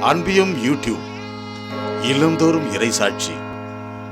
அன்பியும் YouTube இல்லந்தோறும் இறைசாட்சி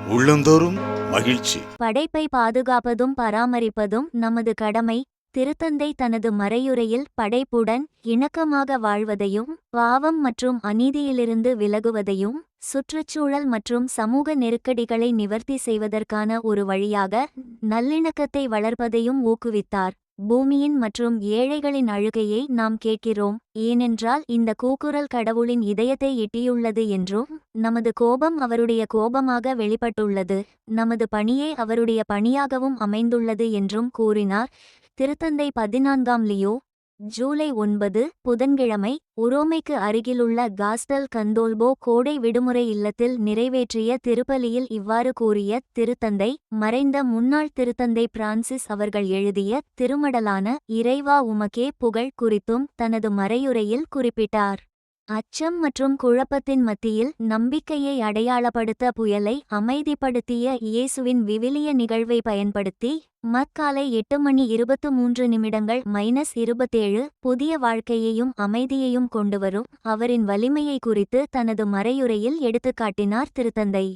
உள்ளந்தோறும் மகிழ்ச்சி. படைப்பை பாதுகாப்பதும் பராமரிப்பதும் நமது கடமை. திருத்தந்தை தனது மறையுரையில் படைப்புடன் இணக்கமாக வாழ்வதையும் பாவம் மற்றும் அநீதியிலிருந்து விலகுவதையும் சுற்றுச்சூழல் மற்றும் சமூக நெருக்கடிகளை நிவர்த்தி செய்வதற்கான ஒரு வழியாக நல்லிணக்கத்தை வளர்ப்பதையும் ஊக்குவித்தார். பூமியின் மற்றும் ஏழைகளின் அழுகையை நாம் கேட்கிறோம். ஏனென்றால் இந்த கூக்குரல் கடவுளின் இதயத்தை எட்டியுள்ளது என்றும் நமது கோபம் அவருடைய கோபமாக வெளிப்பட்டுள்ளது. நமது பணியே அவருடைய பணியாகவும் அமைந்துள்ளது என்றும் கூறினார். திருத்தந்தை பதினான்காம் லியோ ஜூலை ஒன்பது புதன்கிழமை உரோமைக்கு அருகிலுள்ள காஸ்டல் கந்தோல்போ கோடை விடுமுறை இல்லத்தில் நிறைவேற்றிய திருப்பலியில் இவ்வாறு கூறிய திருத்தந்தை மறைந்த முன்னாள் திருத்தந்தை பிரான்சிஸ் அவர்கள் எழுதிய திருமடலான இறைவா உமக்கே புகழ் குறித்தும் தனது மறையுரையில் குறிப்பிட்டார். அச்சம் மற்றும் குழப்பத்தின் மத்தியில் நம்பிக்கையை அடையாளப்படுத்த புயலை அமைதிப்படுத்திய இயேசுவின் விவிலிய நிகழ்வை பயன்படுத்தி மக்காலை எட்டு மணி இருபத்து மூன்று நிமிடங்கள் மைனஸ் இருபத்தேழு புதிய வாழ்க்கையையும் அமைதியையும் கொண்டுவரும் அவரின் வலிமையை குறித்து தனது மறையுரையில் எடுத்துக்காட்டினார் திருத்தந்தை.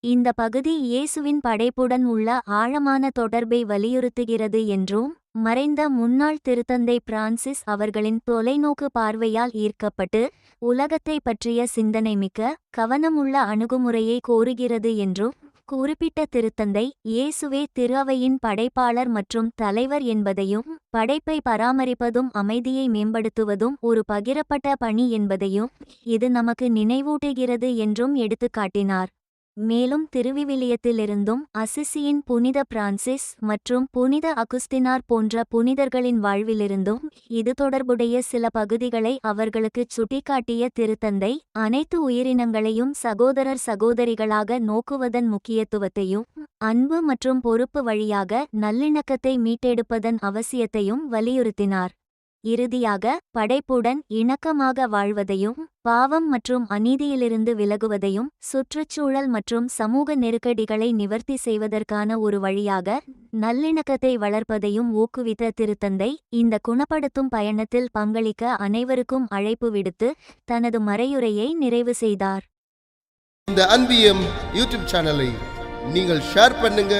இந்த பகுதி இயேசுவின் படைப்புடன் உள்ள ஆழமான தொடர்பை வலியுறுத்துகிறது என்றும் மறைந்த முன்னாள் திருத்தந்தை பிரான்சிஸ் அவர்களின் தொலைநோக்கு பார்வையால் ஈர்க்கப்பட்டு உலகத்தை பற்றிய சிந்தனை மிக்க கவனமுள்ள அணுகுமுறையை கோருகிறது என்றும் குறிப்பிட்ட திருத்தந்தை இயேசுவே திரு அவையின் படைப்பாளர் மற்றும் தலைவர் என்பதையும் படைப்பை பராமரிப்பதும் அமைதியை மேம்படுத்துவதும் ஒரு பகிரப்பட்ட பணி என்பதையும் இது நமக்கு நினைவூட்டுகிறது என்றும் எடுத்துக்காட்டினார். மேலும் திருவிவிலியத்திலிருந்தும் அசிசியின் புனித பிரான்சிஸ் மற்றும் புனித அகுஸ்தினார் போன்ற புனிதர்களின் வாழ்விலிருந்தும் இது தொடர்புடைய சில பகுதிகளை அவர்களுக்குச் சுட்டிக்காட்டிய திருத்தந்தை அனைத்து உயிரினங்களையும் சகோதரர் சகோதரிகளாக நோக்குவதன் முக்கியத்துவத்தையும் அன்பு மற்றும் பொறுப்பு வழியாக நல்லிணக்கத்தை மீட்டெடுப்பதன் அவசியத்தையும் வலியுறுத்தினார். இறுதியாக படைப்புடன் இணக்கமாக வாழ்வதையும் பாவம் மற்றும் அநீதியிலிருந்து விலகுவதையும் சுற்றுச்சூழல் மற்றும் சமூக நெருக்கடிகளை நிவர்த்தி செய்வதற்கான ஒரு வழியாக நல்லிணக்கத்தை வளர்ப்பதையும் ஊக்குவித்த திருத்தந்தை இந்த குணப்படுத்தும் பயணத்தில் பங்களிக்க அனைவருக்கும் அழைப்பு விடுத்து தனது மறையுரையை நிறைவு செய்தார். இந்த அன்பியம் யூடியூப் சேனலை நீங்கள் ஷேர் பண்ணுங்க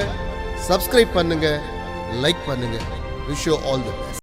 சப்ஸ்கிரைப் பண்ணுங்க லைக் பண்ணுங்க. Wish all the